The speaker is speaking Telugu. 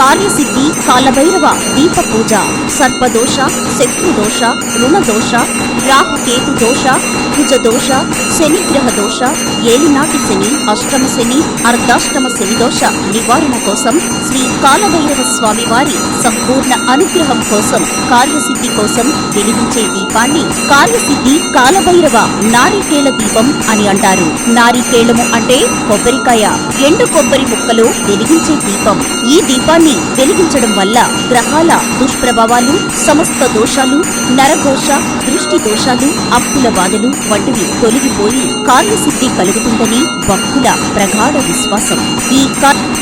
కార్యసిద్ధి కాలభైరవ దీప పూజ సర్పదోష శత్రుదోష రుణదోష రాహుకేతు దోష భుజదోష శనిగ్రహ దోష ఏలినాటి శని అష్టమ శని అర్ధాష్టమ శని దోష నివారణ కోసం శ్రీ కాలభైరవ స్వామి వారి సంపూర్ణ అనుగ్రహం కోసం కార్యసిద్ధి కోసం వెలిగించే దీపాన్ని కార్యసిద్ధి కాలభైరవ నారికేళ దీపం అని అంటారు. నారికేళము అంటే కొబ్బరికాయ. ఎండు కొబ్బరి ముక్కలు వెలిగించే దీపం. ఈ దీపాన్ని వెలిగించడం వల్ల గ్రహాల దుష్ప్రభావాలు సమస్త దోషాలు నరఘోష దృష్టి దోషాలు అప్పుల బాధలు వంటివి తొలగిపోయి కార్యసిద్ధి కలుగుతుందని భక్తుల ప్రగాఢ విశ్వాసం. ఈ కా-